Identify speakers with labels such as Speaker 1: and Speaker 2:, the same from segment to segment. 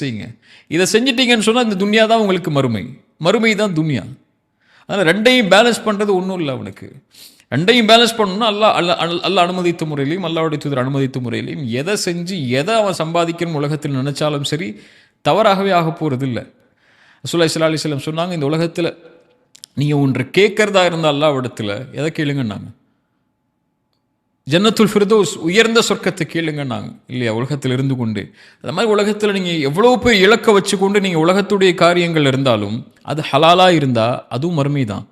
Speaker 1: செய்யுங்க. இதை செஞ்சிட்டீங்கன்னு சொன்னால் இந்த துன்யா தான் உங்களுக்கு மறுமை. மறுமை தான் துன்யா. அதனால் ரெண்டையும் பேலன்ஸ் பண்ணுறது ஒன்றும் இல்லை அவனுக்கு. ரெண்டையும் பேலன்ஸ் பண்ணணும்னா அல்லா அல்ல அல்ல அனுமதித்த முறையிலையும் அல்லாவுடைய தூதர் அனுமதித்த முறையிலையும் எதை செஞ்சு எதை அவன் சம்பாதிக்கணும் உலகத்தில் நினச்சாலும் சரி தவறாகவே ஆக போகிறது இல்லை ரசூலுல்லாஹி சிலாலிசலம் சொன்னாங்க இந்த உலகத்தில் நீங்கள் ஒன்று கேட்கறதா இருந்தால் அல்லாவிடத்தில் எதை கேளுங்கன்னாங்க. ஜன்னத்துல் ஃபிரதோஸ் உயர்ந்த சொர்க்கத்தை கேளுங்கன்னாங்க இல்லையா உலகத்தில் இருந்து கொண்டு. அது மாதிரி உலகத்தில் நீங்கள் எவ்வளோ போய் இலக்க வச்சுக்கொண்டு நீங்கள் உலகத்துடைய காரியங்கள் இருந்தாலும் அது ஹலாலாக இருந்தால் அதுவும் மறுமை தான்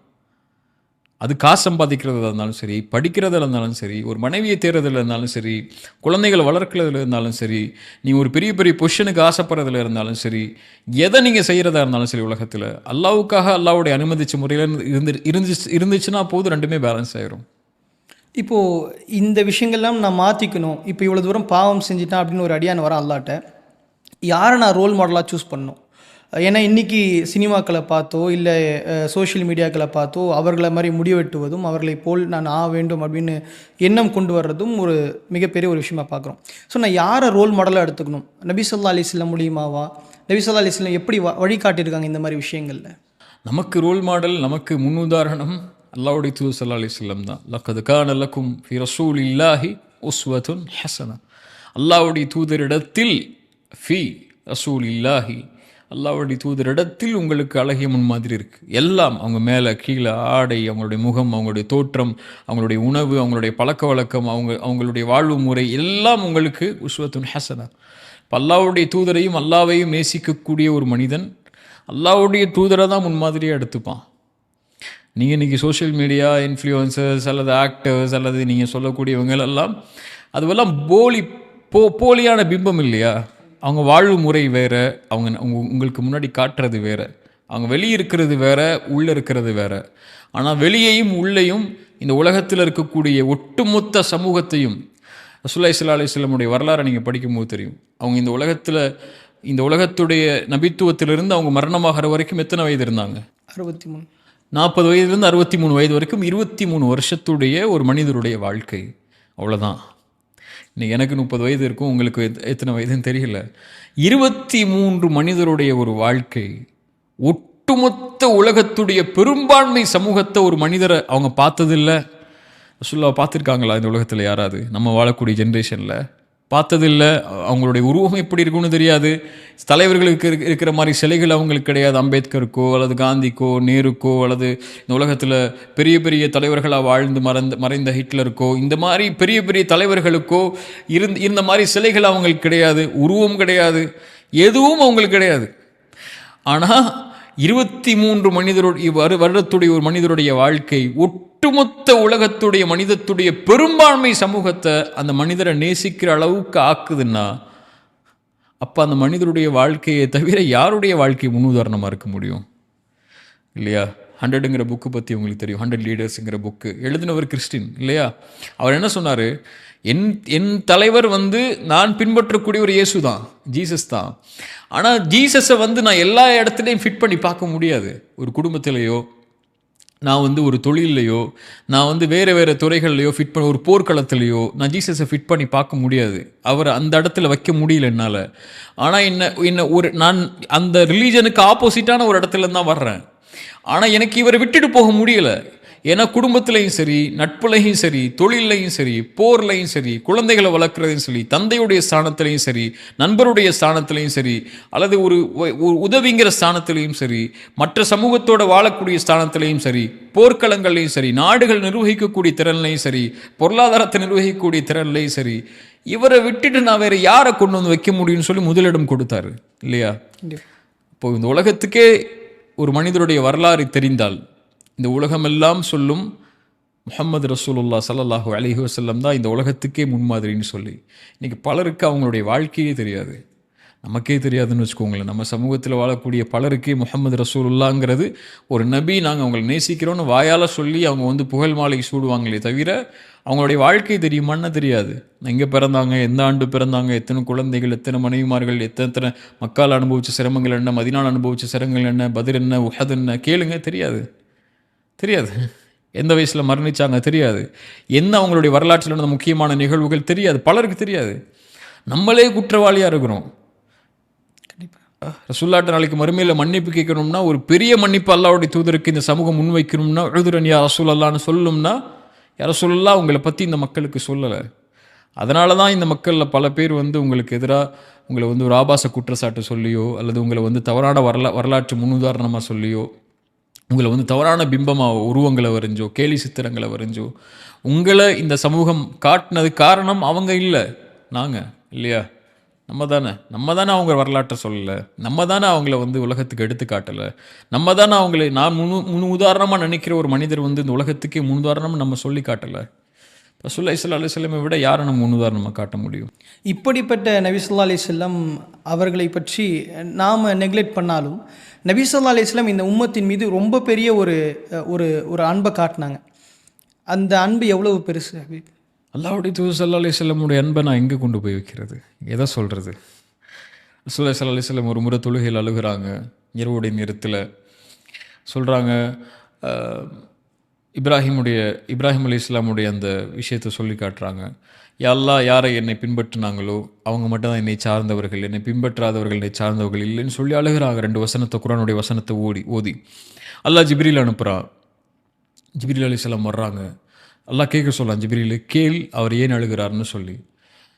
Speaker 1: அது காசு சம்பாதிக்கிறதா இருந்தாலும் சரி படிக்கிறதுல இருந்தாலும் சரி ஒரு மனைவியை தேர்றதுல இருந்தாலும் சரி குழந்தைகளை வளர்க்கிறதுல இருந்தாலும் சரி நீங்கள் ஒரு பெரிய பெரிய பொஷனுக்கு ஆசைப்படுறதுல இருந்தாலும் சரி எதை நீங்கள் செய்கிறதா இருந்தாலும் சரி உலகத்தில் அல்லாவுக்காக அல்லாவுடைய அனுமதிச்ச முறையில் இருந்து இருந்துச்சு இருந்துச்சுன்னா போதும் ரெண்டுமே பேலன்ஸ் ஆயிரும்.
Speaker 2: இப்போது இந்த விஷயங்கள்லாம் நான் மாற்றிக்கணும் இப்போ இவ்வளோ தூரம் பாவம் செஞ்சிட்டேன் அப்படின்னு ஒரு அடியான் வரேன் அல்லாட்ட. யாரை நான் ரோல் மாடலாக சூஸ் பண்ணணும்? ஏன்னா இன்றைக்கி சினிமாக்களை பார்த்தோ இல்லை சோஷியல் மீடியாக்களை பார்த்தோ அவர்களை மாதிரி முடிவெட்டுவதும் அவர்களை போல் நான் ஆக வேண்டும் அப்படின்னு எண்ணம் கொண்டு வர்றதும் ஒரு மிகப்பெரிய ஒரு விஷயமா பார்க்குறோம். ஸோ நான் யாரை ரோல் மாடலாக எடுத்துக்கணும்? நபிசல்லா அலிஸ்லாம் மூலியமாவா? நபிசல்லா அலிஸ்லாம் எப்படி வழிகாட்டியிருக்காங்க இந்த மாதிரி விஷயங்களில்?
Speaker 1: நமக்கு ரோல் மாடல் நமக்கு முன்னுதாரணம் அல்லாவுடைய தூது சல்லா அலிஸ்லம் தான். லக்கது கான லக்கும் ஃபி ரசூல் இல்லாஹி உஸ்வத்துன் ஹசனா. அல்லாவுடைய தூதரிடத்தில் ஃபி ரசூல் இல்லாஹி அல்லாவுடைய தூதரிடத்தில் உங்களுக்கு அழகிய முன்மாதிரி இருக்குது எல்லாம் அவங்க மேலே கீழே ஆடை அவங்களுடைய முகம் அவங்களுடைய தோற்றம் அவங்களுடைய உணவு அவங்களுடைய பழக்க வழக்கம் அவங்க அவங்களுடைய வாழ்வு முறை எல்லாம் உங்களுக்கு உஸ்வத்துன் ஹசனா. இப்போ அல்லாவுடைய தூதரையும் அல்லாவையும் நேசிக்கக்கூடிய ஒரு மனிதன் அல்லாவுடைய தூதரை தான் முன்மாதிரியாக எடுத்துப்பான். நீங்கள் இன்றைக்கி சோஷியல் மீடியா இன்ஃப்ளூயன்சர்ஸ் அல்லது ஆக்டர்ஸ் அல்லது நீங்கள் சொல்லக்கூடியவங்களெல்லாம் அதுவெல்லாம் போலி போ போலியான பிம்பம் இல்லையா? அவங்க வாழ்வு முறை வேறு அவங்க உங்களுக்கு முன்னாடி காட்டுறது வேறு அவங்க வெளியே இருக்கிறது வேற உள்ளே இருக்கிறது வேற. ஆனால் வெளியையும் உள்ளேயும் இந்த உலகத்தில் இருக்கக்கூடிய ஒட்டுமொத்த சமூகத்தையும் ரசூல்லா இஸ்லா அலிஸ்லமுடைய வரலாறை நீங்கள் படிக்கும்போது தெரியும். அவங்க இந்த உலகத்தில் இந்த உலகத்துடைய நபித்துவத்திலிருந்து அவங்க மரணமாகிற வரைக்கும் எத்தனை வயது இருந்தாங்க?
Speaker 2: அறுபத்தி மூணு.
Speaker 1: நாற்பது வயதுலேருந்து அறுபத்தி மூணு வயது வரைக்கும் இருபத்தி மூணு வருஷத்துடைய ஒரு மனிதருடைய வாழ்க்கை. அவ்வளோதான் இன்னைக்கு எனக்கு முப்பது வயது இருக்கும் உங்களுக்கு எத்- எத்தனை வயதுன்னு தெரியல. இருபத்தி மூன்று மனிதருடைய ஒரு வாழ்க்கை ஒட்டுமொத்த உலகத்துடைய பெரும்பான்மை சமூகத்தை ஒரு மனிதரை அவங்க பார்த்ததில்ல. ரசுல்லா பார்த்துருக்காங்களா இந்த உலகத்தில் யாராவது? நம்ம வாழக்கூடிய ஜென்ரேஷனில் பார்த்ததில்ல. அவங்களுடைய உருவம் எப்படி இருக்கும்னு தெரியாது. தலைவர்களுக்கு இருக்க- இருக்கிற மாதிரி சிலைகள் அவங்களுக்கு கிடையாது. அம்பேத்கருக்கோ அல்லது காந்திக்கோ நேருக்கோ அல்லது இந்த உலகத்தில் பெரிய பெரிய தலைவர்களாக வாழ்ந்து மறந்த மறைந்த ஹிட்லருக்கோ இந்த மாதிரி பெரிய பெரிய தலைவர்களுக்கோ இருந்த இருந்த மாதிரி சிலைகள் அவங்களுக்கு கிடையாது. உருவம் கிடையாது. எதுவும் அவங்களுக்கு கிடையாது. ஆனால் இருபத்தி மூன்று மனிதருடைய வரு வருடத்துடைய ஒரு மனிதருடைய வாழ்க்கை ஒட்டுமொத்த உலகத்துடைய மனிதத்துடைய பெரும்பான்மை சமூகத்தை அந்த மனிதரை நேசிக்கிற அளவுக்கு ஆக்குதுன்னா அப்போ அந்த மனிதருடைய வாழ்க்கையை தவிர யாருடைய வாழ்க்கை முன்னுதாரணமாக இருக்க முடியும்? இல்லையா? ஹண்ட்ரடுங்கிற புக்கு பற்றி உங்களுக்கு தெரியும். ஹண்ட்ரட் லீடர்ஸுங்கிற புக்கு. எழுதினவர் கிறிஸ்டின் இல்லையா? அவர் என்ன சொன்னார்? என் என் தலைவர் வந்து நான் பின்பற்றக்கூடிய ஒரு இயேசு தான் ஜீசஸ் தான் ஆனால் ஜீசஸை வந்து நான் எல்லா இடத்துலையும் ஃபிட் பண்ணி பார்க்க முடியாது. ஒரு குடும்பத்திலேயோ நான் வந்து ஒரு தொழில்லையோ நான் வந்து வேறு வேறு துறைகள்லையோ ஃபிட் பண்ண ஒரு போர்க்களத்துலேயோ நான் ஜீசஸை ஃபிட் பண்ணி பார்க்க முடியாது. அவரை அந்த இடத்துல வைக்க முடியல என்னால். ஆனால் என்ன என்ன ஒரு நான் அந்த ரிலீஜனுக்கு ஆப்போசிட்டான ஒரு இடத்துல தான் வர்றேன். ஆனால் எனக்கு இவரை விட்டுட்டு போக முடியலை. ஏன்னா குடும்பத்திலையும் சரி நட்புலையும் சரி தொழிலையும் சரி போர்லையும் சரி குழந்தைகளை வளர்க்குறதையும் சரி தந்தையுடைய ஸ்தானத்திலையும் சரி நண்பருடைய ஸ்தானத்திலையும் சரி அல்லது ஒரு உதவிங்கிற ஸ்தானத்திலையும் சரி மற்ற சமூகத்தோட வாழக்கூடிய ஸ்தானத்திலையும் சரி போர்க்களங்கள்லையும் சரி நாடுகள் நிர்வகிக்கக்கூடிய திறன்லையும் சரி பொருளாதாரத்தை நிர்வகிக்கக்கூடிய திறன்லையும் சரி இவரை விட்டுட்டு நான் வேற யாரை கொண்டு வந்து வைக்க முடியும்னு சொல்லி முதலிடம் கொடுத்தாரு இல்லையா? இப்போ இந்த உலகத்துக்கே ஒரு மனிதருடைய வரலாறு தெரிந்தால் இந்த உலகமெல்லாம் சொல்லும் முகமது ரசூலுல்லா ஸல்லல்லாஹு அலைஹி வசல்லம் தான் இந்த உலகத்துக்கே முன்மாதிரின்னு சொல்லி. இன்றைக்கி பலருக்கு அவங்களுடைய வாழ்க்கையே தெரியாது. நமக்கே தெரியாதுன்னு வச்சுக்கோங்களேன். நம்ம சமூகத்தில் வாழக்கூடிய பலருக்கே முஹம்மது ரசூலுல்லாங்கிறது ஒரு நபி நாங்கள் அவங்களை நேசிக்கிறோன்னு வாயால் சொல்லி அவங்க வந்து புகழ் மாலை சூடுவாங்களே தவிர அவங்களுடைய வாழ்க்கை தெரியுமான்னு தெரியாது. எங்கே பிறந்தாங்க எந்த ஆண்டு பிறந்தாங்க எத்தனை குழந்தைகள் எத்தனை மனைவிமார்கள் எத்தனை எத்தனை மக்கள் அனுபவித்த சிரமங்கள் என்ன மதினால் அனுபவித்த சிரமங்கள் என்ன பதில் என்ன உஹத் என்ன கேளுங்க தெரியாது. தெரியாது. எந்த வயசில் மரணிச்சாங்க தெரியாது. என்ன அவங்களுடைய வரலாற்றில் நடந்த முக்கியமான நிகழ்வுகள் தெரியாது. பலருக்கு தெரியாது. நம்மளே குற்றவாளியாக இருக்கிறோம்.
Speaker 2: கண்டிப்பாக
Speaker 1: ரசுல்லாட்ட நாளைக்கு மறுமையில் மன்னிப்பு கேட்கணும்னா ஒரு பெரிய மன்னிப்பு அல்லாவுடைய தூதருக்கு இந்த சமூகம் முன்வைக்கணும்னா எழுதுரன் யா ரசூல் அல்லான்னு சொல்லணும்னா யா ரசூல்லா உங்களை பற்றி இந்த மக்களுக்கு சொல்லலை. அதனால தான் இந்த மக்களில் பல பேர் வந்து உங்களுக்கு எதிராக உங்களை வந்து ஒரு ஆபாச குற்றச்சாட்டு சொல்லியோ அல்லது உங்களை வந்து தவறான வரலா வரலாற்று முன்னுதாரணமாக சொல்லியோ உங்களை வந்து தவறான பிம்பமாக உருவங்களை வரைஞ்சோ கேலி சித்திரங்களை வரைஞ்சோ உங்களை இந்த சமூகம் காட்டினது காரணம் அவங்க இல்லை. நாங்கள் இல்லையா? நம்ம தானே. நம்ம தானே அவங்க வரலாற்றை சொல்லலை. நம்ம தானே அவங்கள வந்து உலகத்துக்கு எடுத்து காட்டலை. நம்ம தானே அவங்களை நான் முன் முன் உதாரணமாக நினைக்கிற ஒரு மனிதர் வந்து இந்த உலகத்துக்கே முன் உதாரணமாக நம்ம சொல்லி காட்டலை. ரசூல்லா இஸ்லா செல்லமை விட யாரை நம்ம முன்னுதாரணமாக காட்ட முடியும்?
Speaker 2: இப்படிப்பட்ட நபிசுல்லா அலி செல்லம் அவர்களை பற்றி நாம் நெக்லெக்ட் பண்ணாலும் நபிசுல்லா அலி இந்த உம்மத்தின் மீது ரொம்ப பெரிய ஒரு ஒரு ஒரு அன்பை காட்டினாங்க. அந்த அன்பு எவ்வளவு பெருசு ஹபீப்?
Speaker 1: அல்லாவுடைய தூது சல்லா அலி செல்லமுடைய அன்பை நான் எங்கே கொண்டு போய் வைக்கிறது? எதை சொல்கிறது சுல்லா சல்லா அலி செல்லம் ஒரு முறை தொழுகையில் அழுகிறாங்க இரவுடைய நேரத்தில் சொல்கிறாங்க இப்ராஹிமுடைய இப்ராஹிம் அலி இஸ்லாமுடைய அந்த விஷயத்தை சொல்லி காட்டுறாங்க. எல்லா யாரை என்னை பின்பற்றினாங்களோ அவங்க மட்டும் தான் என்னை சார்ந்தவர்கள் என்னை பின்பற்றாதவர்கள் என்னை சார்ந்தவர்கள் இல்லைன்னு சொல்லி அழுகிறாங்க. ரெண்டு வசனத்தை குரானுடைய வசனத்தை ஓடி ஓதி. அல்லாஹ் ஜிப்ரீல் அனுப்புகிறா ஜிப்ரீல் அலிஸ்லாம் வர்றாங்க. அல்லாஹ் கேட்க சொல்லலாம் ஜிப்ரீல் கேள் அவர் ஏன் அழுகிறார்னு சொல்லி.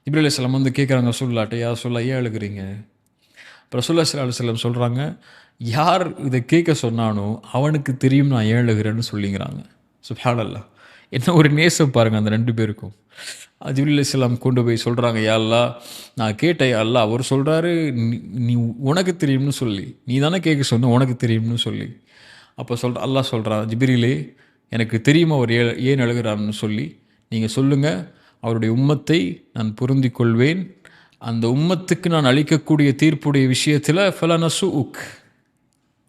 Speaker 1: ஜிப்ரீல் அலிஸ்லாம் வந்து கேட்குறாங்க சொல்லாட்ட யார் சொல்ல ஏன் அழுகிறீங்க? அப்புறம் ரசூல்லா சல்லா அலுவலம் சொல்கிறாங்க யார் இதை கேட்க சொன்னானோ அவனுக்கு தெரியும் நான் ஏன் அழுகிறேன்னு சொல்லிங்கிறாங்க. சுப்ஹானல்லா என்ன ஒரு நேசம் பாருங்கள் அந்த ரெண்டு பேருக்கும். ஜிபுல் இஸ்லாம் கொண்டு போய் சொல்கிறாங்க யாழ்லா நான் கேட்டேன் அல்லா அவர் சொல்கிறாரு நீ உனக்கு தெரியும்னு சொல்லி. நீ தானே கேட்க சொன்ன உனக்கு தெரியும்னு சொல்லி. அப்போ சொல்கிற அல்லா சொல்கிறான் ஜிபிரிலே எனக்கு தெரியும் அவர் ஏ ஏன் அழுகிறார்னு சொல்லி. நீங்கள் சொல்லுங்கள் அவருடைய உம்மத்தை நான் பொருந்தி கொள்வேன் அந்த உம்மத்துக்கு நான் அளிக்கக்கூடிய தீர்ப்புடைய விஷயத்தில் ஃபலனசு உக்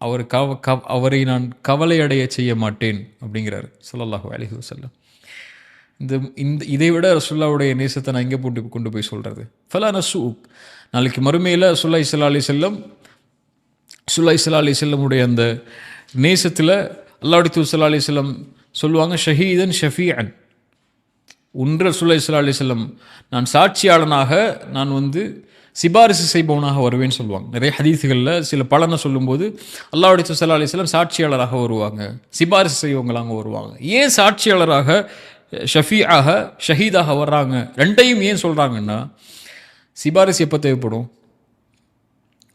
Speaker 1: அவர் கவ கவ் அவரை நான் கவலையடைய செய்ய மாட்டேன் அப்படிங்கிறார். ஸல்லல்லாஹு அலைஹி வசல்லம் இந்த இந்த இதை விட ரசுல்லாவுடைய நேசத்தை நான் எங்கே போட்டு கொண்டு போய் சொல்கிறது ஃபலா நசு நாளைக்கு மறுமையில் ரசுல்லா இஸ்லா அலி செல்லம் சுல்லா இஸ்லா அலி செல்லமுடைய அந்த நேசத்தில் அல்லாவுடைய தூசல்லா அலி செல்லம் சொல்லுவாங்க ஷஹீதன் ஷஃபியன் ஒன்று சுல்லா இஸ்லா அலி செல்லம் நான் சாட்சியாளனாக நான் வந்து சிபாரிசு செய்பவனாக வருவேன்னு சொல்லுவாங்க. நிறைய ஹதீஸுகளில் சில பலனை சொல்லும்போது அல்லாவுடைய சுசல்லா அலிஸ்லாம் சாட்சியாளராக வருவாங்க. சிபாரிசு செய்வங்களாக வருவாங்க. ஏன் சாட்சியாளராக ஷஃபியாக ஷஹீதாக வர்றாங்க? ரெண்டையும் ஏன் சொல்கிறாங்கன்னா சிபாரிசு எப்போ தேவைப்படும்?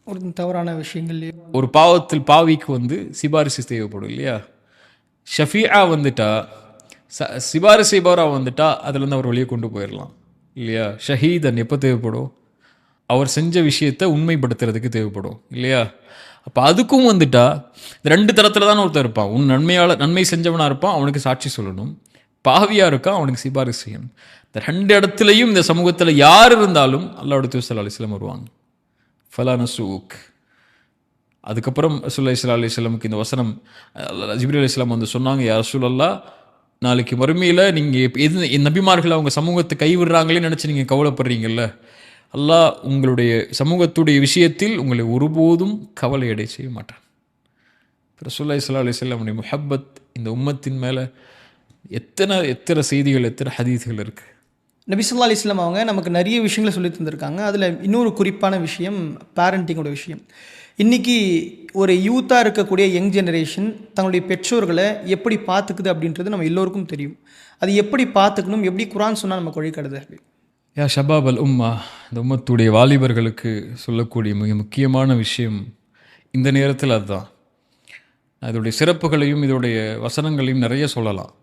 Speaker 2: ஒரு தவறான விஷயங்கள்
Speaker 1: ஒரு பாவத்தில் பாவிக்கு வந்து சிபாரிசு தேவைப்படும் இல்லையா? ஷஃபியா வந்துட்டா ச சிபாரிசு செய்பவராக வந்துட்டா அதுலேருந்து அவர் வெளியே கொண்டு போயிடலாம் இல்லையா? ஷஹீதன் எப்போ தேவைப்படும்? அவர் செஞ்ச விஷயத்தை உண்மைப்படுத்துறதுக்கு தேவைப்படும் இல்லையா? அப்போ அதுக்கும் வந்துட்டா இந்த ரெண்டு தரத்தில் தானே ஒருத்தர் இருப்பான். உன் நன்மையால் நன்மை செஞ்சவனாக இருப்பான் அவனுக்கு சாட்சி சொல்லணும். பாவியாக இருக்கான் அவனுக்கு சிபாரிசு செய்யணும். இந்த ரெண்டு இடத்துலையும் இந்த சமூகத்தில் யார் இருந்தாலும் அல்லாவோட தூசல் அலிஸ்லாம் வருவாங்க. ஃபலான சூக் அதுக்கப்புறம் ரசூல்லா இஸ்லா அலி இஸ்லாமுக்கு இந்த வசனம் ஜிப்ரி அலி இஸ்லாம் வந்து சொன்னாங்க யார் சூழல்லா நாளைக்கு வறுமையில் நீங்கள் எது நபிமார்கள் அவங்க சமூகத்தை கைவிடுறாங்களே நினச்சி நீங்கள் கவலைப்படுறீங்கல்ல? அல்லாஹ் உங்களுடைய சமூகத்துடைய விஷயத்தில் உங்களை ஒருபோதும் கவலை அடை செய்ய மாட்டான். ரசூல்லா இஸ்லா அலி இஸ்லாமுடைய முஹப்பத் இந்த உம்மத்தின் மேலே எத்தனை எத்தனை செய்திகள் எத்தனை ஹதீஸ்கள் இருக்குது
Speaker 2: நபிசுல்லா அலி இஸ்லாம் அவங்க நமக்கு நிறைய விஷயங்களை சொல்லி தந்திருக்காங்க. அதில் இன்னொரு குறிப்பான விஷயம் பேரண்டிங்கோட விஷயம். இன்றைக்கி ஒரு யூத்தாக இருக்கக்கூடிய யங் ஜெனரேஷன் தங்களுடைய பெற்றோர்களை எப்படி பார்த்துக்குது அப்படின்றது நம்ம எல்லோருக்கும் தெரியும். அது எப்படி பார்த்துக்கணும் எப்படி குரான் சொன்னால் நமக்கு வழிகாடுது
Speaker 1: யா ஷபாப் அல் உம்மா இந்த உம்மத்துடைய வாலிபர்களுக்கு சொல்லக்கூடிய மிக முக்கியமான விஷயம் இந்த நேரத்தில் அதுதான். இதோடைய சிறப்புகளையும் இதோடைய வசனங்களையும் நிறைய சொல்லலாம்.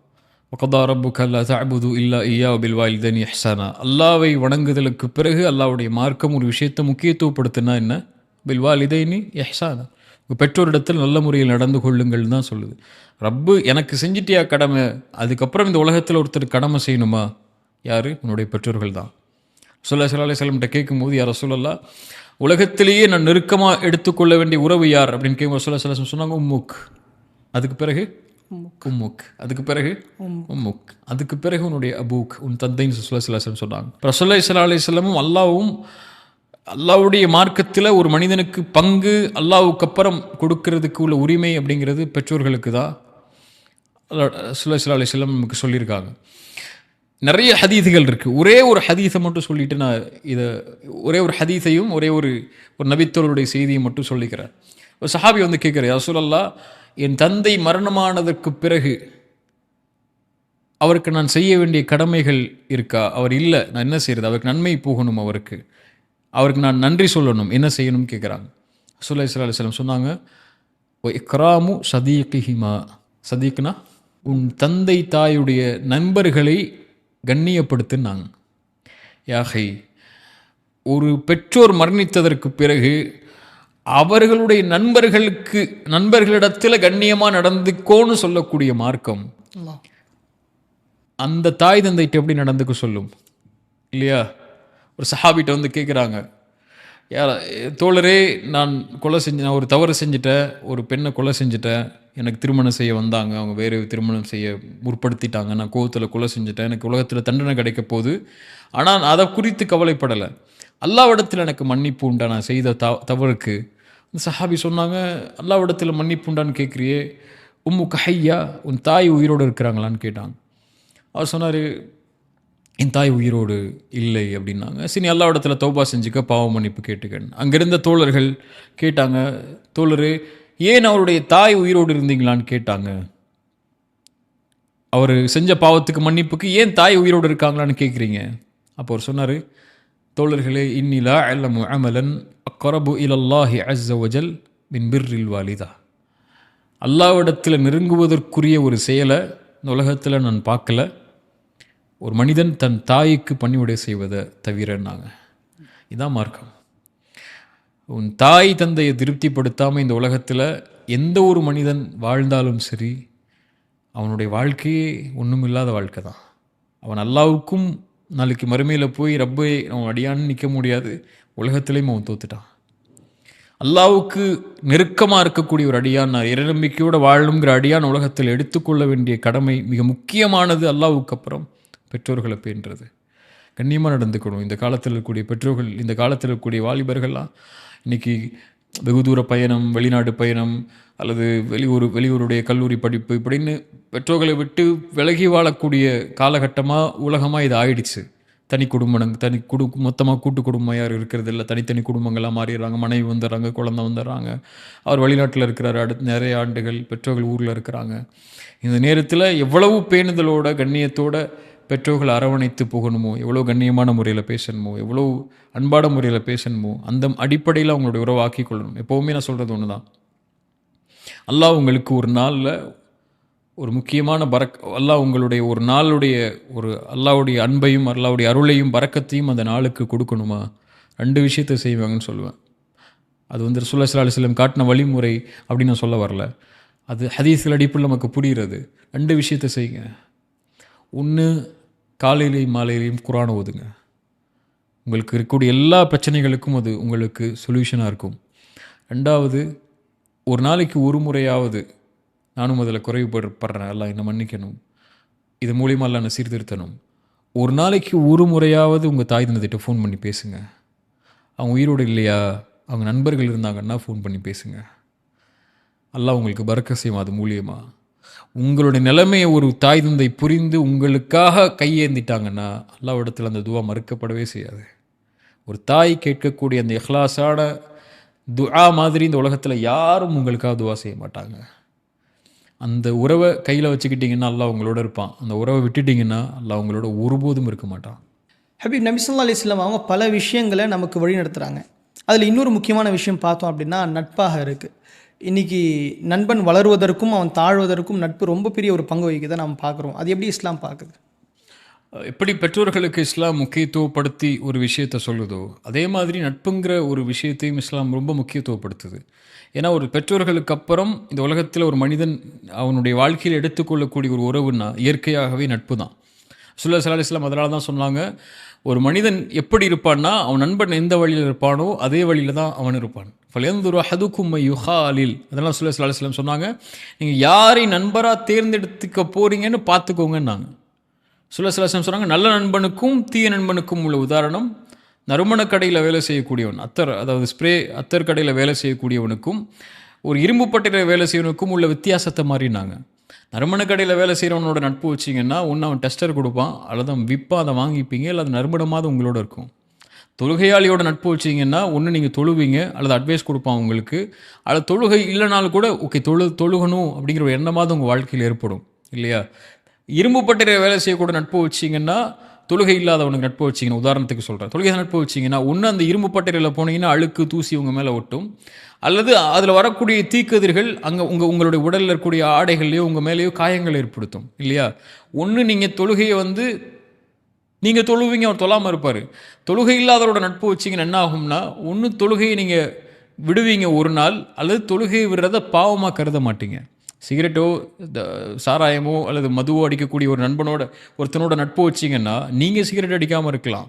Speaker 1: ஒகதா ரப்பு கல்லா தாபுது இல்லா ஐயா பில் வாலிதன் எஹ்சானா அல்லாவை வணங்குதலுக்கு பிறகு அல்லாவுடைய மார்க்கம் ஒரு விஷயத்தை முக்கியத்துவப்படுத்தினா என்ன? பில் வாலிதைனி எஹ்சானா உங்கள் பெற்றோரிடத்தில் நல்ல முறையில் நடந்து கொள்ளுங்கள் தான் சொல்லுது. ரப்பு எனக்கு செஞ்சிட்டியா கடமை அதுக்கப்புறம் இந்த உலகத்தில் ஒருத்தர் கடமை செய்யணுமா? யார்? உன்னுடைய பெற்றோர்கள் தான். சொல்ல சல்லா செல்லம்கிட்ட கேட்கும்போது யார் சொல்லலா உலகத்திலேயே நான் நெருக்கமாக எடுத்துக்கொள்ள வேண்டிய உறவு யார்? அப்படின்னு கேட்கும் சொல்ல சொல்ல சொன்னாங்க உம்முக். அதுக்கு பிறகு? உம்முக். அதுக்கு பிறகு? உம்முக். அதுக்கு பிறகு உன்னுடைய அபூக் உன் தந்தைன்னு சொல்ல சிலாசலம் சொன்னாங்க. ரசோல்லா இஸ்லா அலிஸ்லமும் அல்லாவும் அல்லாவுடைய மார்க்கத்தில் ஒரு மனிதனுக்கு பங்கு அல்லாவுக்கு அப்புறம் கொடுக்கறதுக்கு உள்ள உரிமை அப்படிங்கிறது பெற்றோர்களுக்கு தான். சுல்லா இஸ்லா அலிஸ்லம் நமக்கு சொல்லியிருக்காங்க. நிறைய ஹதீஸுகள் இருக்குது ஒரே ஒரு ஹதீஸை மட்டும் சொல்லிட்டு நான் இதை ஒரே ஒரு ஹதீஸையும் ஒரே ஒரு ஒரு நபித்தோருடைய செய்தியை மட்டும் சொல்லிக்கிறேன். ஒரு சஹாபி வந்து கேட்குறேன் ரசூலல்லா என் தந்தை மரணமானதற்கு பிறகு அவருக்கு நான் செய்ய வேண்டிய கடமைகள் இருக்கா? அவர் இல்லை நான் என்ன செய்கிறது அவருக்கு நன்மை போகணும் அவருக்கு. அவருக்கு நான் நன்றி சொல்லணும். என்ன செய்யணும்னு கேட்குறாங்க. சுல்லா இஸ்லா அலுவலம் சொன்னாங்க "ஒ இக்ராமு சதீக்கிஹிமா சதீக்னா உன் தந்தை தாயுடைய நண்பர்களை கண்ணியப்படுத்துனாங்க. யாகை ஒரு பெற்றோர் மரணித்ததற்கு பிறகு அவர்களுடைய நண்பர்களுக்கு நண்பர்களிடத்தில் கண்ணியமாக நடந்துக்கோன்னு சொல்லக்கூடிய மார்க்கம். அந்த தாய் தந்தைட்டு எப்படி நடந்துக்க சொல்லும்? இல்லையா? ஒரு சஹாபிட்ட வந்து கேட்குறாங்க யார் தோழரே நான் கொலை செஞ்சு நான் ஒரு தவறு செஞ்சுட்டேன் ஒரு பெண்ணை கொலை செஞ்சுட்டேன் எனக்கு திருமணம் செய்ய வந்தாங்க அவங்க வேறு திருமணம் செய்ய முற்படுத்திட்டாங்க நான் கோவத்தில் கொலை செஞ்சுட்டேன் எனக்கு உலகத்தில் தண்டனை கிடைக்க போகுது. ஆனால் நான் அதை குறித்து கவலைப்படலை. அல்லாவிடத்தில் எனக்கு மன்னிப்பு உண்டா? நான் செய்த த தவறுக்கு. அந்த சஹாபி சொன்னாங்க அல்லாவிடத்தில் மன்னிப்பு உண்டான்னு கேட்குறியே? உம்மு கஹையா உன் தாய் உயிரோடு இருக்கிறாங்களான்னு கேட்டாங்க. அவர் சொன்னார் என் தாய் உயிரோடு இல்லை அப்படின்னாங்க. சரி எல்லா இடத்துல தௌபா செஞ்சுக்க பாவ மன்னிப்பு கேட்டுக்கன் அங்கிருந்த தோழர்கள் கேட்டாங்க தோழர் ஏன் அவருடைய தாய் உயிரோடு இருந்தீங்களான்னு கேட்டாங்க. அவர் செஞ்ச பாவத்துக்கு மன்னிப்புக்கு ஏன் தாய் உயிரோடு இருக்காங்களான்னு கேட்குறீங்க அப்போ அவர் சொன்னார் தோழர்களே இன்னிலா அல்லமு அமலன் அக்கரபு இலல்லாஹி அஸ்ஸ வஜல் மின் பிர்ரில் வாலிதா. அல்லாவிடத்தில் நெருங்குவதற்குரிய ஒரு செயலை இந்த உலகத்தில் நான் பார்க்கல. ஒரு மனிதன் தன் தாய்க்கு பணிவிடை செய்வதை தவிரன்னாங்க இதான் மார்க்கம். உன் தாய் தந்தையை திருப்திப்படுத்தாமல் இந்த உலகத்தில் எந்த ஒரு மனிதன் வாழ்ந்தாலும் சரி அவனுடைய வாழ்க்கையே ஒன்றும் இல்லாத வாழ்க்கை தான். அவன் அல்லாவுக்கும் நாளைக்கு மறுமையில் போய் ரப்பை அவன் அடியான்னு நிற்க முடியாது. உலகத்திலையும் அவன் தோத்துட்டான். அல்லாவுக்கு நெருக்கமாக இருக்கக்கூடிய ஒரு அடியான் நான் இறைநம்பிக்கையோடு வாழணுங்கிற அடியான் உலகத்தில் எடுத்துக்கொள்ள வேண்டிய கடமை மிக முக்கியமானது அல்லாவுக்கு அப்புறம். பெற்றோர்களை அப்படின்றது கண்ணியமாக நடந்துக்கணும். இந்த காலத்தில் இருக்கக்கூடிய பெற்றோர்கள் இந்த காலத்தில் இருக்கக்கூடிய வாலிபர்கள்லாம் இன்னைக்கு வெகு தூர பயணம் வெளிநாடு பயணம் அல்லது வெளியூர் வெளியூருடைய கல்லூரி படிப்பு இப்படின்னு பெற்றோர்களை விட்டு விலகி வாழக்கூடிய காலகட்டமாக உலகமாக இது ஆயிடுச்சு. தனி குடும்பம் தனி குடு மொத்தமாக கூட்டு குடும்பம் யாரும் இருக்கிறது இல்லை தனித்தனி குடும்பங்களாக மாறிடுறாங்க. மனைவி வந்துடுறாங்க குழந்தை வந்துடுறாங்க. அவர் வெளிநாட்டில் இருக்கிறார். அடுத்து நிறைய ஆண்டுகள் பெற்றோர்கள் ஊரில் இருக்கிறாங்க. இந்த நேரத்தில் எவ்வளவு பேணுதலோட கண்ணியத்தோட பெற்றோர்கள் அரவணைத்து போகணுமோ? எவ்வளோ கண்ணியமான முறையில் பேசணுமோ? எவ்வளோ அன்பான முறையில் பேசணுமோ? அந்த அடிப்படையில் அவங்களுடைய உறவாக்கி கொள்ளணும். எப்போவுமே நான் சொல்கிறது ஒன்று தான் அல்லாஹ் உங்களுக்கு ஒரு நாளில் ஒரு முக்கியமான பறக் அல்லாஹ் உங்களுடைய ஒரு நாளுடைய ஒரு அல்லாவுடைய அன்பையும் அல்லாவுடைய அருளையும் பறக்கத்தையும் அந்த நாளுக்கு கொடுக்கணுமா? ரெண்டு விஷயத்தை செய்வாங்கன்னு சொல்லுவேன். அது வந்து ரசூல்லா ஸல்லல்லாஹு செல்லம் காட்டின வழிமுறை அப்படின்னு நான் சொல்ல வரல. அது ஹதீஸில் அடிப்பில் நமக்கு புரிகிறது. ரெண்டு விஷயத்தை செய்யுங்க. ஒன்று காலையிலையும் மாலையிலையும் குரான் ஓதுங்க. உங்களுக்கு இருக்கக்கூடிய எல்லா பிரச்சனைகளுக்கும் அது உங்களுக்கு சொல்யூஷனாக இருக்கும். ரெண்டாவது ஒரு நாளைக்கு ஒரு முறையாவது நானும் அதில் குறைவுபடுறேன். எல்லாம் என்னை மன்னிக்கணும். இது மூலியமாக எல்லாம் என்னை சீர்திருத்தணும். ஒரு நாளைக்கு ஒரு முறையாவது உங்கள் தாய் தந்தைகிட்ட ஃபோன் பண்ணி பேசுங்க. அவங்க உயிரோடு இல்லையா? அவங்க நண்பர்கள் இருந்தாங்கன்னா ஃபோன் பண்ணி பேசுங்க. எல்லாம் உங்களுக்கு பறக்க செய்யும் அது மூலியமாக உங்களுடைய நிலைமையை ஒரு தாய் தந்தை புரிந்து உங்களுக்காக கையேந்திட்டாங்கன்னா அல்லாவிடத்தில் அந்த துவா மறுக்கப்படவே செய்யாது. ஒரு தாய் கேட்கக்கூடிய அந்த இஹ்லாஸான துஆ மாதிரி இந்த உலகத்தில் யாரும் உங்களுக்காக துவா செய்ய மாட்டாங்க. அந்த உறவை கையில் வச்சுக்கிட்டிங்கன்னா அல்லாஹ் உங்களோட இருப்பான். அந்த உறவை விட்டுட்டிங்கன்னா அல்லாஹ் உங்களோட ஒருபோதும் இருக்க மாட்டான்.
Speaker 2: ஹபீப் நபிசல்லா ஸல்லல்லாஹு அலைஹி அவங்க பல விஷயங்களை நமக்கு வழி நடத்துகிறாங்க அதில் இன்னொரு முக்கியமான விஷயம் பார்த்தோம் அப்படின்னா நட்பாக இருக்குது இன்றைக்கி நண்பன் வளருவதற்கும் அவன் தாழ்வதற்கும் நட்பு ரொம்ப பெரிய ஒரு பங்கு வகிக்கதை நாம் பார்க்குறோம். அது எப்படி இஸ்லாம் பார்க்குது?
Speaker 1: எப்படி பெற்றோர்களுக்கு இஸ்லாம் முக்கியத்துவப்படுத்தி ஒரு விஷயத்தை சொல்லுதோ அதே மாதிரி நட்புங்கிற ஒரு விஷயத்தையும் இஸ்லாம் ரொம்ப முக்கியத்துவப்படுத்துது. ஏன்னா ஒரு பெற்றோர்களுக்கு அப்புறம் இந்த உலகத்தில் ஒரு மனிதன் அவனுடைய வாழ்க்கையில் எடுத்துக்கொள்ளக்கூடிய ஒரு உறவுன்னா இயற்கையாகவே நட்பு தான். சுல்லா சலாஹ் இஸ்லாம் அதனால தான் சொன்னாங்க ஒரு மனிதன் எப்படி இருப்பான்னா அவன் நண்பன் எந்த வழியில் இருப்பானோ அதே வழியில் தான் அவன் இருப்பான். ஃபலேந்துரு அஹதுக்கும் யுஹாலில் அதெல்லாம் சுல்லா சல்லா சொன்னாங்க. நீங்கள் யாரை நண்பராக தேர்ந்தெடுத்துக்க போகிறீங்கன்னு பார்த்துக்கோங்கன்னாங்க. சுல்லசலாசம் சொன்னாங்க நல்ல நண்பனுக்கும் தீய நண்பனுக்கும் உள்ள உதாரணம் நறுமண கடையில் வேலை செய்யக்கூடியவன் அத்தர் அதாவது ஸ்ப்ரே அத்தர் கடையில் வேலை செய்யக்கூடியவனுக்கும் ஒரு இரும்பு பட்டையில் வேலை செய்யவனுக்கும் உள்ள வித்தியாசத்தை மாறினாங்க. நறுமண கடையில் வேலை செய்கிறவனோட நட்பு வச்சிங்கன்னா ஒன்று அவன் டெஸ்டர் கொடுப்பான் அல்லது அவன் விற்பா அதை வாங்கிப்பீங்க இல்லை அது நறுமணமாக உங்களோட இருக்கும். தொழுகையாளியோட நட்பு வச்சிங்கன்னா ஒன்று நீங்கள் தொழுவீங்க அல்லது அட்வைஸ் கொடுப்பாங்க உங்களுக்கு. அல்லது தொழுகை இல்லைனாலும் கூட ஓகே தொழு தொழுகணும் அப்படிங்கிற ஒரு எண்ணமாவது உங்கள் வாழ்க்கையில் ஏற்படும் இல்லையா? இரும்பு பட்டறை வேலை செய்யக்கூட நட்பு வச்சிங்கன்னா தொழுகை இல்லாதவனுக்கு நட்பு வச்சிங்கன்னா உதாரணத்துக்கு சொல்கிறேன் தொழுகை நட்பு வச்சிங்கன்னா ஒன்று அந்த இரும்பு பட்டறையில் போனீங்கன்னா அழுக்கு தூசி உங்கள் மேலே ஒட்டும். அல்லது அதில் வரக்கூடிய தீக்கதிர்கள் அங்கே உங்கள் உங்களுடைய உடலில் இருக்கக்கூடிய ஆடைகள்லையோ உங்கள் மேலேயோ காயங்கள் ஏற்படுத்தும் இல்லையா? ஒன்று நீங்கள் தொழுகையை வந்து நீங்கள் தொழுவீங்க அவர் தொழாமல் இருப்பார். தொழுகை இல்லாதவரோட நட்பு வச்சிங்கன்னா என்ன ஆகும்னா ஒன்று தொழுகையை நீங்கள் விடுவீங்க ஒரு நாள் அல்லது தொழுகையை விடுறத பாவமாக கருத மாட்டீங்க. சிகரெட்டோ த சாராயமோ அல்லது மதுவோ அடிக்கக்கூடிய ஒரு நண்பனோட ஒருத்தனோட நட்பு வச்சிங்கன்னா நீங்கள் சிகரெட் அடிக்காமல் இருக்கலாம்.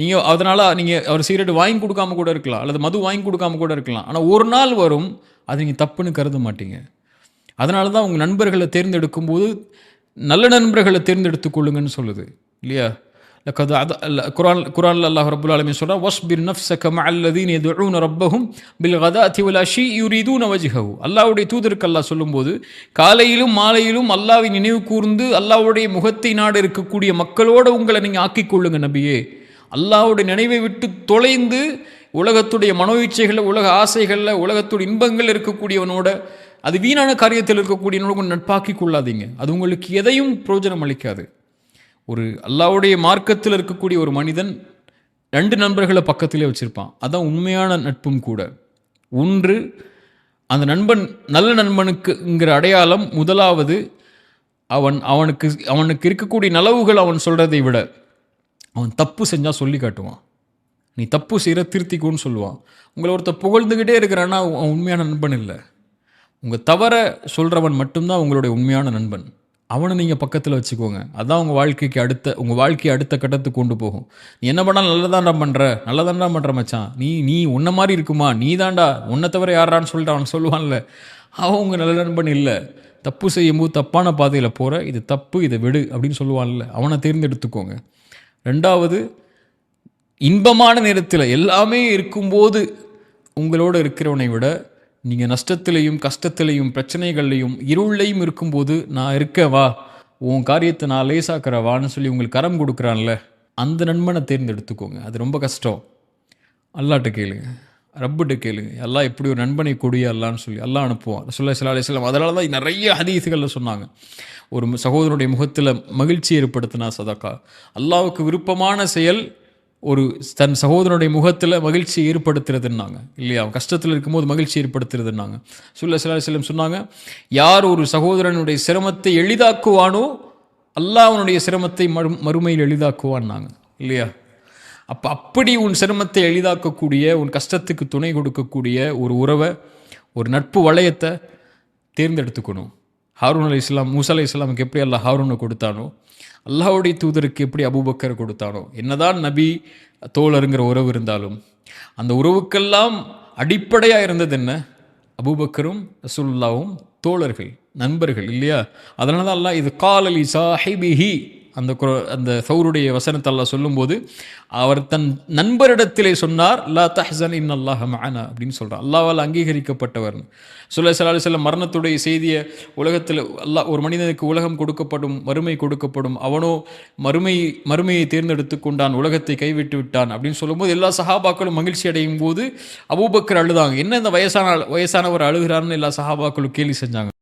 Speaker 1: நீங்கள் அதனால் நீங்கள் அவர் சிகரெட் வாங்கி கொடுக்காம கூட இருக்கலாம் அல்லது மது வாங்கி கொடுக்காம கூட இருக்கலாம். ஆனால் ஒரு நாள் வரும் அது நீங்கள் தப்புன்னு கருத மாட்டீங்க. அதனால தான் உங்கள் நண்பர்களை தேர்ந்தெடுக்கும்போது நல்ல நண்பர்களை தேர்ந்தெடுத்துக் கொள்ளுங்கன்னு சொல்லுது. இல்லையா? லக்கது அது குரான் குரான் அல்லாஹ் ரபுல் ஆலமின் சொல்கிறார் வஸ்பிர் நஃப்சக மல்லதீன் எதுன ரப்பகும் பில் கதா திவலாஷி யுரிதூன வஜிஹவு அல்லாவுடைய தூதருக்கு அல்லாஹ் சொல்லும்போது காலையிலும் மாலையிலும் அல்லாவை நினைவு கூர்ந்து அல்லாவுடைய முகத்தை நாடு இருக்கக்கூடிய மக்களோடு உங்களை நீங்கள் ஆக்கிக்கொள்ளுங்க நபியே. அல்லாவுடைய நினைவை விட்டு தொலைந்து உலகத்துடைய மனோ உலக ஆசைகளில் உலகத்துடைய இன்பங்கள் இருக்கக்கூடியவனோட அது வீணான காரியத்தில் இருக்கக்கூடியவனோட நட்பாக்கி கொள்ளாதீங்க. அது உங்களுக்கு எதையும் பிரயோஜனம் அளிக்காது. ஒரு அல்லாவுடைய மார்க்கத்தில் இருக்கக்கூடிய ஒரு மனிதன் ரெண்டு நண்பர்களை பக்கத்திலே வச்சுருப்பான். அதான் உண்மையான நட்பும் கூட. ஒன்று அந்த நண்பன் நல்ல நண்பனுக்குங்கிற அடையாளம். முதலாவது அவன் அவனுக்கு அவனுக்கு இருக்கக்கூடிய நலவுகள் அவன் சொல்கிறதை விட அவன் தப்பு செஞ்சால் சொல்லி காட்டுவான். நீ தப்பு செய்கிற திருத்திக்குன்னு சொல்லுவான். உங்களை ஒருத்தர் புகழ்ந்துக்கிட்டே இருக்கிறான்னா அவன் உண்மையான நண்பன் இல்லை. உங்கள் தவற சொல்கிறவன் மட்டும்தான் உங்களுடைய உண்மையான நண்பன். அவனை நீங்கள் பக்கத்தில் வச்சுக்கோங்க. அதான் உங்கள் வாழ்க்கைக்கு அடுத்த உங்கள் வாழ்க்கையை அடுத்த கட்டத்துக்கு கொண்டு போகும். நீ என்ன பண்ணால் நல்லதாண்டா பண்ணுற நல்லதாண்டா பண்ணுற மச்சான். நீ நீ உன்ன மாதிரி இருக்குமா? நீ தாண்டா உன்னை தவிர யாரான்னு சொல்லிட்டு அவன் சொல்லுவான்ல. அவன் உங்கள் நல்ல நண்பன் இல்லை. தப்பு செய்யும்போது தப்பான பாதையில் போகிற இது தப்பு இதை விடு அப்படின்னு சொல்லுவான்ல. அவனை தேர்ந்தெடுத்துக்கோங்க. ரெண்டாவது இன்பமான நேரத்தில் எல்லாமே இருக்கும்போது உங்களோட இருக்கிறவனை விட நீங்கள் நஷ்டத்திலையும் கஷ்டத்திலையும் பிரச்சனைகள்லையும் இருளையும் இருக்கும்போது நான் இருக்கவா உன் காரியத்தை நான் லேசாக்குற வான்னு சொல்லி உங்களுக்கு கரம் கொடுக்குறான்ல அந்த நண்பனை தேர்ந்தெடுத்துக்கோங்க. அது ரொம்ப கஷ்டம். அல்லாட்ட கேளுங்க. ரப்பிட்ட கேளுங்க. எல்லாம் எப்படி ஒரு நண்பனை கொடியா அல்லான்னு சொல்லி எல்லாம் அனுப்புவான். ரசூலுல்லாஹி சில அலைஹி வஸல்லம். அதனால தான் நிறைய ஹதீசுகளில் சொன்னாங்க. ஒரு சகோதரனுடைய முகத்தில் மகிழ்ச்சி ஏற்படுத்தினா சதக்கா. அல்லாவுக்கு விருப்பமான செயல் ஒரு தன் சகோதரனுடைய முகத்தில் மகிழ்ச்சி ஏற்படுத்துறதுன்னாங்க. இல்லையா? அவன் கஷ்டத்தில் இருக்கும்போது மகிழ்ச்சி ஏற்படுத்துறதுன்னாங்க. சுல்லா சில செல்லம் சொன்னாங்க யார் ஒரு சகோதரனுடைய சிரமத்தை எளிதாக்குவானோ அல்லாஹ் அவனுடைய சிரமத்தை மறு மறுமையில் எளிதாக்குவான்னாங்க. இல்லையா? அப்போ அப்படி உன் சிரமத்தை எளிதாக்கக்கூடிய உன் கஷ்டத்துக்கு துணை கொடுக்கக்கூடிய ஒரு உறவை ஒரு நட்பு வளையத்தை தேர்ந்தெடுத்துக்கணும். ஹாரூன் அலி இஸ்லாம் மூசா அலி இஸ்லாமுக்கு எப்படி அல்ல ஹாரூனை கொடுத்தானோ அல்லாஹ்வுடைய தூதருக்கு எப்படி அபூபக்கர் கொடுத்தானோ? என்னதான் நபி தோழருங்கிற உறவு இருந்தாலும் அந்த உறவுக்கெல்லாம் அடிப்படையாக இருந்தது என்ன? அபூபக்கரும் ரசூல்லாவும் தோழர்கள் நண்பர்கள் இல்லையா? அதனால தான் அல்லாஹ் இது காலலி சாஹிபிஹி அந்த குர- அந்த சௌருடைய வசனத்தை சொல்லும்போது அவர் தன் நண்பரிடத்திலே சொன்னார் லா தஹ்சன் இன் அல்லாஹ் மஅனா அப்படின்னு சொல்கிறார் அல்லாவால் அங்கீகரிக்கப்பட்டவர். சொல்ல சலாஹ் செல்லம் மரணத்துடைய செய்தியை உலகத்தில் அல்லாஹ் ஒரு மனிதனுக்கு உலகம் கொடுக்கப்படும் மறுமை கொடுக்கப்படும் அவனோ மறுமை மறுமையை தேர்ந்தெடுத்து கொண்டான் உலகத்தை கைவிட்டு விட்டான் அப்படின்னு சொல்லும்போது எல்லா சஹாபாக்களும் மகிழ்ச்சி அடையும் போது அபூபக்கர் அழுதாங்க. என்ன இந்த வயசான வயசானவர் அழுகிறான்னு எல்லா சஹாபாக்களும் கேலி செஞ்சாங்க.